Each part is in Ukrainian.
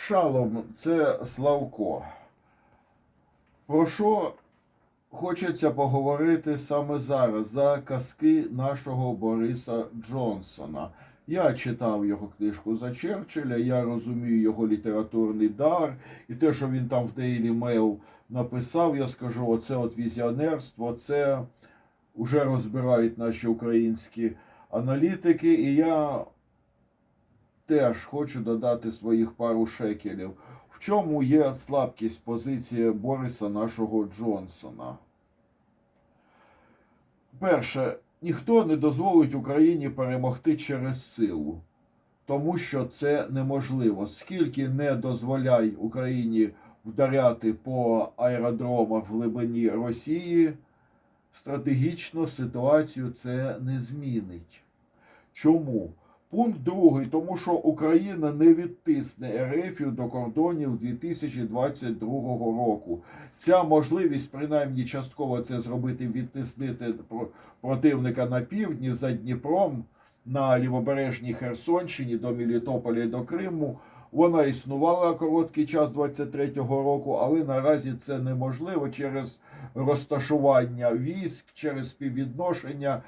Шалом, це Славко. Про що хочеться поговорити саме зараз за казки нашого Бориса Джонсона. Я читав його книжку за Черчилля, я розумію його літературний дар, і те, що він там в Daily Mail написав, я скажу, оце от візіонерство, це вже розбирають наші українські аналітики, і я теж хочу додати своїх пару шекелів. В чому є слабкість позиції Бориса нашого Джонсона? Перше, ніхто не дозволить Україні перемогти через силу, тому що це неможливо. Скільки не дозволяй Україні вдаряти по аеродромах в глибині Росії, стратегічно ситуацію це не змінить. Чому? Пункт другий, тому що Україна не відтисне Ерефію до кордонів 2022 року. Ця можливість, принаймні частково це зробити, відтиснити про- противника на півдні за Дніпром на лівобережній Херсонщині до Мелітополя і до Криму. Вона існувала короткий час 23-го року, але наразі це неможливо через розташування військ, через співвідношення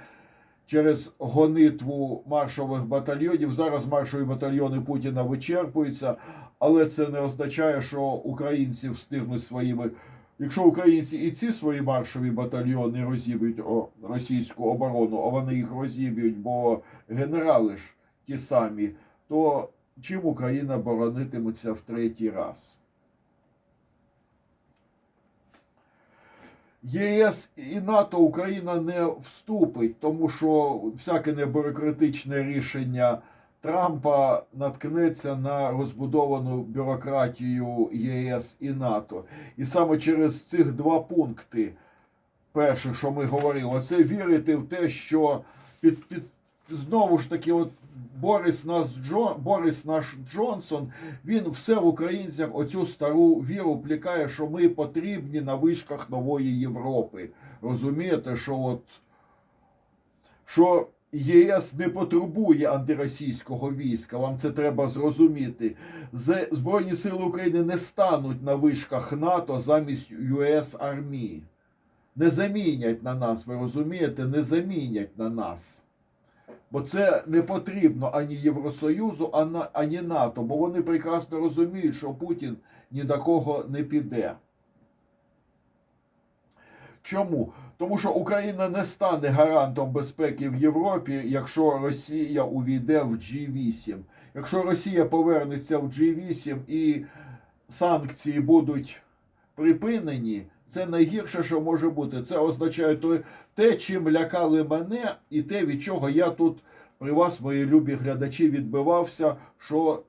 через гонитву маршових батальйонів. Зараз маршові батальйони Путіна вичерпуються, але це не означає, що українці встигнуть своїми. Якщо українці і ці свої маршові батальйони розіб'ють російську оборону, а вони їх розіб'ють, бо генерали ж ті самі, то чим Україна боронитиметься в третій раз? ЄС і НАТО Україна не вступить, тому що всяке небюрократичне рішення Трампа наткнеться на розбудовану бюрократію ЄС і НАТО. І саме через цих два пункти, перше, що ми говорили, це вірити в те, що під, під знову ж таки, от Борис наш Джон, Борис наш Джонсон, він все в українцях оцю стару віру плікає, що ми потрібні на вишках нової Європи. Розумієте, що от що ЄС не потребує антиросійського війська. Вам це треба зрозуміти. Збройні сили України не стануть на вишках НАТО замість ЮС армії. Не замінять на нас, ви розумієте? Не замінять на нас. Бо це не потрібно ані Євросоюзу, ані- НАТО, бо вони прекрасно розуміють, що Путін ні до кого не піде. Чому? Тому що Україна не стане гарантом безпеки в Європі, якщо Росія увійде в G8. Якщо Росія повернеться в G8 і санкції будуть припинені, це найгірше, що може бути. Це означає те, чим лякали мене, і те, від чого я тут при вас, мої любі глядачі, відбивався, що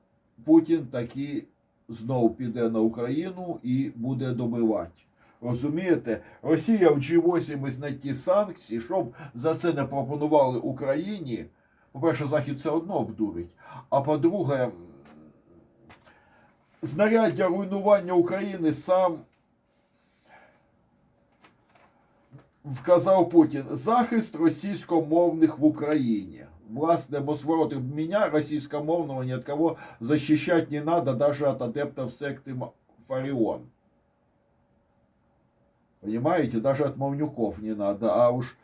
Путін таки знов піде на Україну і буде добивати. Розумієте, Росія в G8 знайти санкції, щоб за це не пропонували Україні. По-перше, Захід все одно обдурить. А по-друге, знаряддя руйнування України сам вказав Путін захист російськомовних в Україні. Власне, бо свороти меня російськомовного ни от кого защищать не надо, даже от адептов секты Ма- Фарион. Понимаете, даже от Мавнюков не надо, а уж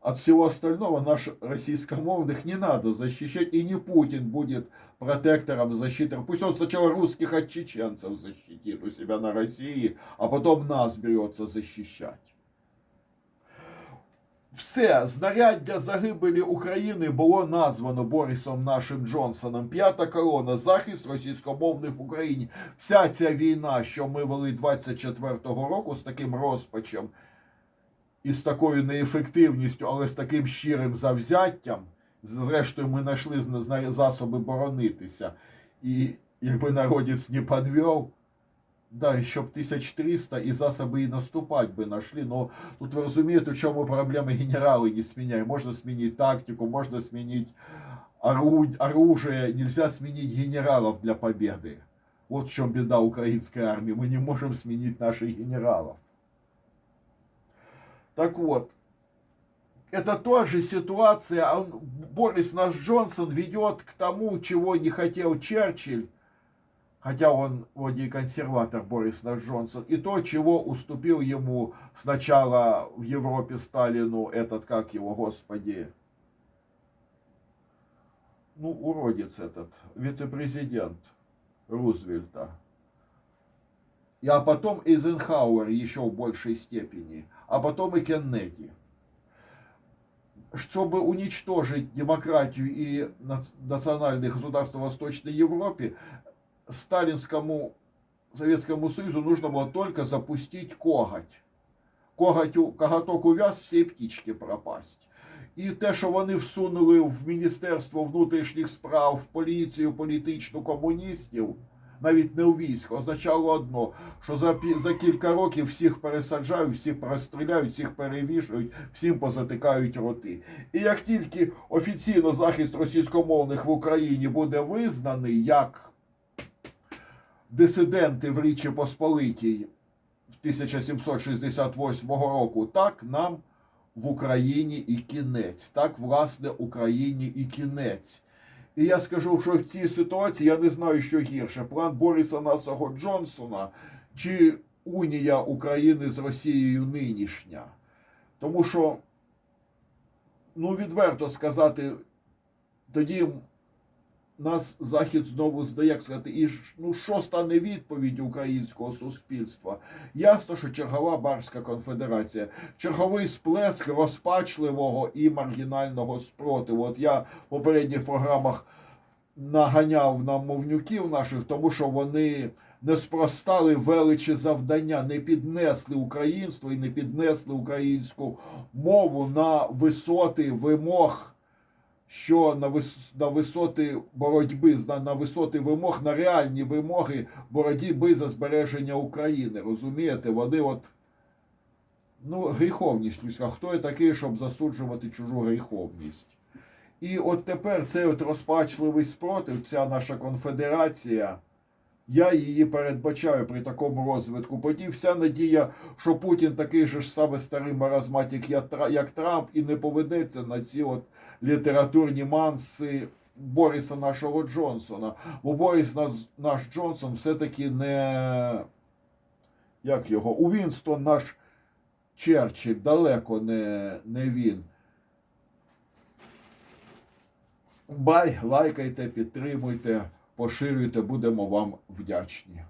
от всего остального наш российскомовных не надо защищать, и не Путин будет протектором, защитой. Пусть он сначала русских от чеченцев защитит у себя на России, а потом нас берется защищать. Все, знаряддя загибелі України було названо Борисом нашим Джонсоном. П'ята колона, захист російськомовних в Україні. Вся ця війна, що ми вели 24-го року з таким розпачем і з такою неефективністю, але з таким щирим завзяттям. Зрештою, ми знайшли зна- зна- засоби боронитися. І якби народець не підвів, Да, еще б 1300 и засоби и наступать бы нашли. Но тут вы разумеете, в чем проблема генералы не сменяют. Можно сменить тактику, можно сменить ору- оружие. Нельзя сменить генералов для победы. Вот в чем беда украинской армии. Мы не можем сменить наших генералов. Так вот, это тоже ситуация. а Он, Борис наш Джонсон ведет к тому, чего не хотел Черчилль. Хотя он вроде и консерватор Борис наш Джонсон, и то, чего уступил ему сначала в Европе Сталину этот, как его, господи, ну, уродец этот, вице-президент Рузвельта. И, а потом Эйзенхауэр еще в большей степени, а потом и Кеннеди. Чтобы уничтожить демократию и нац- национальные государства Восточной Европе, сталинскому Советскому Союзу нужно было только запустить коготь. У- коготок увяз, всі птічки пропасть. І те, що вони всунули в Міністерство внутрішніх справ, в поліцію політичну комуністів, навіть не у військо, означало одно, що за, за кілька років всіх пересаджають, всіх перестріляють, всіх перевішують, всім позатикають роти. І як тільки офіційно захист російськомовних в Україні буде визнаний як дисиденти в Річі Посполитій 1768 року, так нам в Україні і кінець. Так, власне, Україні і кінець. І я скажу, що в цій ситуації я не знаю, що гірше: план Бориса Насого Джонсона чи Унія України з Росією нинішня. Тому що, ну, відверто сказати, тоді нас Захід знову здає, як сказати, і ну, що стане відповіддю українського суспільства? Ясно, що чергова барська конфедерація, черговий сплеск розпачливого і маргінального спротиву. От я в попередніх програмах наганяв на мовнюків наших, тому що вони не спростали величі завдання, не піднесли українство і не піднесли українську мову на висоти вимог що на, вис, на висоти боротьби, на, висоти вимог, на реальні вимоги боротьби за збереження України. Розумієте, вони от. Ну, гріховність людська. Хто я такий, щоб засуджувати чужу гріховність? І от тепер цей от розпачливий спротив, ця наша конфедерація, я її передбачаю при такому розвитку. Потім вся надія, що Путін такий же ж саме старий маразматик, як Трамп, і не поведеться на ці от літературні манси Бориса нашого Джонсона. Бо Борис наш, наш Джонсон все-таки не. Як його? У Вінстон наш Черчилль, далеко не, не він. Бай, лайкайте, підтримуйте, поширюйте, будемо вам вдячні.